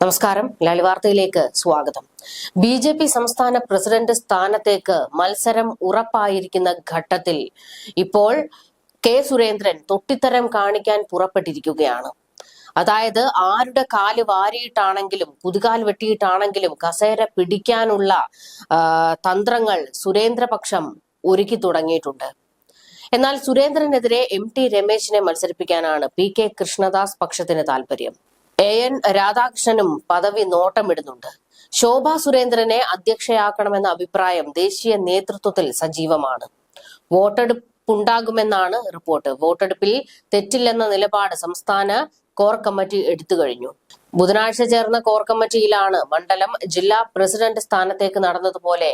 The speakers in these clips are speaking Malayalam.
നമസ്കാരം. ലാലിവാർത്തയിലേക്ക് സ്വാഗതം. ബി ജെ പി സംസ്ഥാന പ്രസിഡന്റ് സ്ഥാനത്തേക്ക് മത്സരം ഉറപ്പായിരിക്കുന്ന ഘട്ടത്തിൽ ഇപ്പോൾ കെ സുരേന്ദ്രൻ തൊട്ടിത്തരം കാണിക്കാൻ പുറപ്പെട്ടിരിക്കുകയാണ്. അതായത് ആരുടെ കാൽ വാരിയിട്ടാണെങ്കിലും കുതുകാൽ വെട്ടിയിട്ടാണെങ്കിലും കസേര പിടിക്കാനുള്ള തന്ത്രങ്ങൾ സുരേന്ദ്രപക്ഷം ഒരുക്കി തുടങ്ങിയിട്ടുണ്ട്. എന്നാൽ സുരേന്ദ്രനെതിരെ എം ടി രമേശിനെ മത്സരിപ്പിക്കാനാണ് പി കെ കൃഷ്ണദാസ് പക്ഷത്തിന് താൽപര്യം. എ എൻ രാധാകൃഷ്ണനും പദവി നോട്ടമിടുന്നുണ്ട്. ശോഭ സുരേന്ദ്രനെ അധ്യക്ഷയാക്കണമെന്ന അഭിപ്രായം ദേശീയ നേതൃത്വത്തിൽ സജീവമാണ്. വോട്ടെടുപ്പുണ്ടാകുമെന്നാണ് റിപ്പോർട്ട്. വോട്ടെടുപ്പിൽ തെറ്റില്ലെന്ന നിലപാട് സംസ്ഥാന കോർ കമ്മിറ്റി എടുത്തു കഴിഞ്ഞു. ബുധനാഴ്ച ചേർന്ന കോർ കമ്മിറ്റിയിലാണ് മണ്ഡലം ജില്ലാ പ്രസിഡന്റ് സ്ഥാനത്തേക്ക് നടന്നതുപോലെ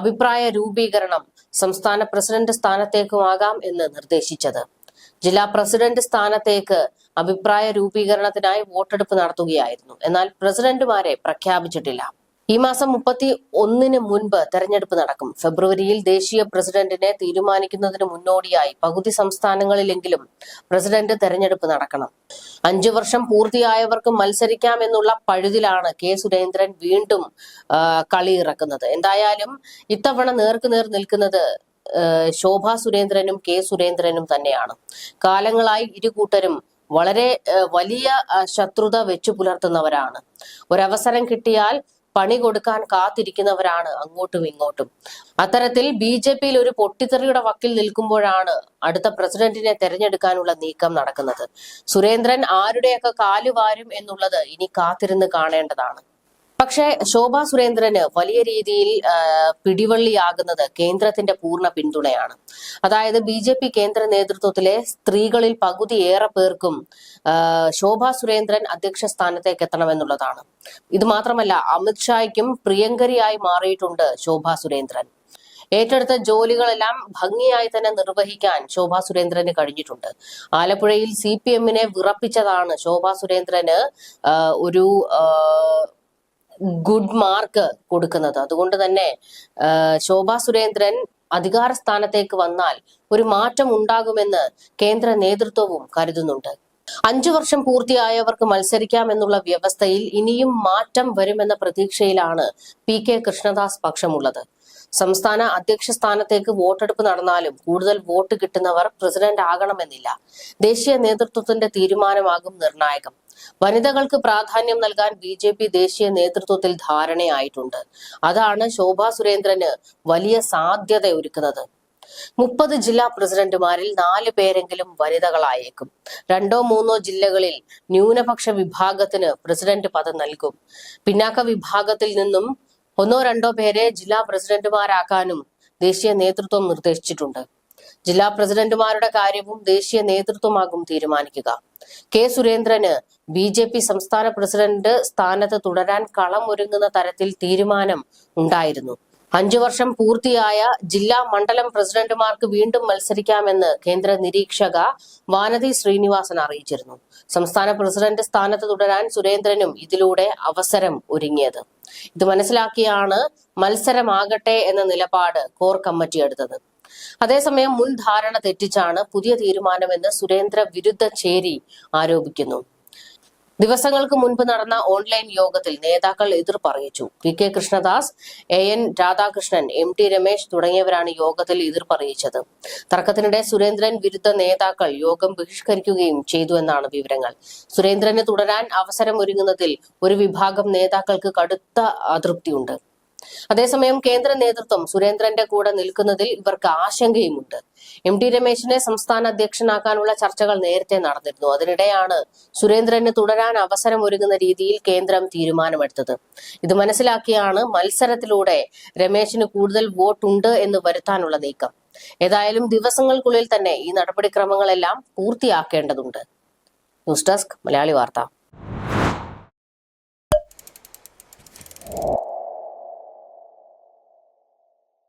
അഭിപ്രായ രൂപീകരണം സംസ്ഥാന പ്രസിഡന്റ് സ്ഥാനത്തേക്കുമാകാം എന്ന് നിർദ്ദേശിച്ചത്. ജില്ലാ പ്രസിഡന്റ് സ്ഥാനത്തേക്ക് അഭിപ്രായ രൂപീകരണത്തിനായി വോട്ടെടുപ്പ് നടത്തുകയായിരുന്നു. എന്നാൽ പ്രസിഡന്റുമാരെ പ്രഖ്യാപിച്ചിട്ടില്ല. ഈ മാസം മുപ്പത്തി ഒന്നിന് മുൻപ് തെരഞ്ഞെടുപ്പ് നടക്കും. ഫെബ്രുവരിയിൽ ദേശീയ പ്രസിഡന്റിനെ തീരുമാനിക്കുന്നതിന് മുന്നോടിയായി പകുതി സംസ്ഥാനങ്ങളിലെങ്കിലും പ്രസിഡന്റ് തെരഞ്ഞെടുപ്പ് നടക്കണം. അഞ്ചു വർഷം പൂർത്തിയായവർക്ക് മത്സരിക്കാം എന്നുള്ള പഴുതിലാണ് കെ സുരേന്ദ്രൻ വീണ്ടും കളിയിറക്കുന്നത് എന്തായാലും ഇത്തവണ നേർക്കുനേർ നിൽക്കുന്നത് ശോഭ സുരേന്ദ്രനും കെ സുരേന്ദ്രനും തന്നെയാണ്. കാലങ്ങളായി ഇരു കൂട്ടരും വളരെ വലിയ ശത്രുത വെച്ചു പുലർത്തുന്നവരാണ്. ഒരവസരം കിട്ടിയാൽ പണി കൊടുക്കാൻ കാത്തിരിക്കുന്നവരാണ് അങ്ങോട്ടും ഇങ്ങോട്ടും. അത്തരത്തിൽ ബി ജെ പിയിൽ ഒരു പൊട്ടിത്തെറിയുടെ വക്കിൽ നിൽക്കുമ്പോഴാണ് അടുത്ത പ്രസിഡന്റിനെ തെരഞ്ഞെടുക്കാനുള്ള നീക്കം നടക്കുന്നത്. സുരേന്ദ്രൻ ആരുടെയൊക്കെ കാലുവാരും എന്നുള്ളത് ഇനി കാത്തിരുന്ന് കാണേണ്ടതാണ്. പക്ഷേ ശോഭാ സുരേന്ദ്രന് വലിയ രീതിയിൽ പിടിവള്ളിയാകുന്നത് കേന്ദ്രത്തിന്റെ പൂർണ പിന്തുണയാണ്. അതായത് ബി ജെ പി കേന്ദ്ര നേതൃത്വത്തിലെ സ്ത്രീകളിൽ പകുതിയേറെ പേർക്കും ശോഭാ സുരേന്ദ്രൻ അധ്യക്ഷ സ്ഥാനത്തേക്ക് എത്തണമെന്നുള്ളതാണ് ഇത് മാത്രമല്ല അമിത്ഷായ്ക്കും പ്രിയങ്കരിയായി മാറിയിട്ടുണ്ട് ശോഭാ സുരേന്ദ്രൻ. ഏറ്റെടുത്ത ജോലികളെല്ലാം ഭംഗിയായി തന്നെ നിർവഹിക്കാൻ ശോഭാ സുരേന്ദ്രന് കഴിഞ്ഞിട്ടുണ്ട്. ആലപ്പുഴയിൽ സി പി എമ്മിനെ വിറപ്പിച്ചതാണ് ശോഭാ സുരേന്ദ്രന് ഒരു ഗുഡ് മാർക്ക് കൊടുക്കുന്നത്. അതുകൊണ്ട് തന്നെ ശോഭാ സുരേന്ദ്രൻ അധികാര സ്ഥാനത്തേക്ക് വന്നാൽ ഒരു മാറ്റം ഉണ്ടാകുമെന്ന് കേന്ദ്ര നേതൃത്വവും കരുതുന്നുണ്ട്. അഞ്ചു വർഷം പൂർത്തിയായവർക്ക് മത്സരിക്കാമെന്നുള്ള വ്യവസ്ഥയിൽ ഇനിയും മാറ്റം വരുമെന്ന പ്രതീക്ഷയിലാണ് പി കെ കൃഷ്ണദാസ് പക്ഷമുള്ളത്. സംസ്ഥാന അധ്യക്ഷ സ്ഥാനത്തേക്ക് വോട്ടെടുപ്പ് നടന്നാലും കൂടുതൽ വോട്ട് കിട്ടുന്നവർ പ്രസിഡന്റ് ആകണമെന്നില്ല. ദേശീയ നേതൃത്വത്തിന്റെ തീരുമാനമാകും നിർണായകം. വനിതകൾക്ക് പ്രാധാന്യം നൽകാൻ ബി ജെ പി ദേശീയ നേതൃത്വത്തിൽ ധാരണയായിട്ടുണ്ട്. അതാണ് ശോഭാ സുരേന്ദ്രന് വലിയ സാധ്യത ഒരുക്കുന്നത് മുപ്പത് ജില്ലാ പ്രസിഡന്റുമാരിൽ നാല് പേരെങ്കിലും വനിതകളായേക്കും. രണ്ടോ മൂന്നോ ജില്ലകളിൽ ന്യൂനപക്ഷ വിഭാഗത്തിന് പ്രസിഡന്റ് പദം നൽകും. പിന്നാക്ക വിഭാഗത്തിൽ നിന്നും ഒന്നോ രണ്ടോ പേരെ ജില്ലാ പ്രസിഡന്റുമാരാക്കാനും ദേശീയ നേതൃത്വം നിർദ്ദേശിച്ചിട്ടുണ്ട്. ജില്ലാ പ്രസിഡന്റുമാരുടെ കാര്യവും ദേശീയ നേതൃത്വമാകും തീരുമാനിക്കുക. കെ സുരേന്ദ്രന് ബി ജെ പി സംസ്ഥാന പ്രസിഡന്റ് സ്ഥാനത്ത് തുടരാൻ കളം ഒരുങ്ങുന്ന തരത്തിൽ തീരുമാനം ഉണ്ടായിരുന്നു. അഞ്ചു വർഷം പൂർത്തിയായ ജില്ലാ മണ്ഡലം പ്രസിഡന്റുമാർക്ക് വീണ്ടും മത്സരിക്കാമെന്ന് കേന്ദ്ര നിരീക്ഷക വാനതി ശ്രീനിവാസൻ അറിയിച്ചിരുന്നു. സംസ്ഥാന പ്രസിഡന്റ് സ്ഥാനത്ത് തുടരാൻ സുരേന്ദ്രനും ഇതിലൂടെ അവസരം ഒരുങ്ങിയത്. ഇത് മനസ്സിലാക്കിയാണ് മത്സരമാകട്ടെ എന്ന നിലപാട് കോർ കമ്മിറ്റി എടുത്തത്. അതേസമയം മുൻ ധാരണ തെറ്റിച്ചാണ് പുതിയ തീരുമാനമെന്ന് സുരേന്ദ്ര വിരുദ്ധ ചേരി ആരോപിക്കുന്നു. ദിവസങ്ങൾക്ക് മുൻപ് നടന്ന ഓൺലൈൻ യോഗത്തിൽ നേതാക്കൾ എതിർപ്പ് അറിയിച്ചു P K Krishnadas A N Radhakrishnan M T Ramesh തുടങ്ങിയവരാണ് യോഗത്തിൽ എതിർപ്പ് അറിയിച്ചത് തർക്കത്തിനിടെ സുരേന്ദ്രൻ വിരുദ്ധ നേതാക്കൾ യോഗം ബഹിഷ്കരിക്കുകയും ചെയ്തു എന്നാണ് വിവരങ്ങൾ. സുരേന്ദ്രന് തുടരാൻ അവസരം ഒരുങ്ങുന്നതിൽ ഒരു വിഭാഗം നേതാക്കൾക്ക് കടുത്ത അതൃപ്തിയുണ്ട്. അതേസമയം കേന്ദ്ര നേതൃത്വം സുരേന്ദ്രന്റെ കൂടെ നിൽക്കുന്നതിൽ ഇവർക്ക് ആശങ്കയുമുണ്ട്. എം ടി രമേശിനെ സംസ്ഥാന അധ്യക്ഷനാക്കാനുള്ള ചർച്ചകൾ നേരത്തെ നടന്നിരുന്നു. അതിനിടെയാണ് സുരേന്ദ്രന് തുടരാൻ അവസരം ഒരുങ്ങുന്ന രീതിയിൽ കേന്ദ്രം തീരുമാനമെടുത്തത്. ഇത് മനസ്സിലാക്കിയാണ് മത്സരത്തിലൂടെ രമേശിന് കൂടുതൽ വോട്ടുണ്ട് എന്ന് വരുത്താനുള്ള നീക്കം. ഏതായാലും ദിവസങ്ങൾക്കുള്ളിൽ തന്നെ ഈ നടപടിക്രമങ്ങളെല്ലാം പൂർത്തിയാക്കേണ്ടതുണ്ട്. News desk Malayali Vartha.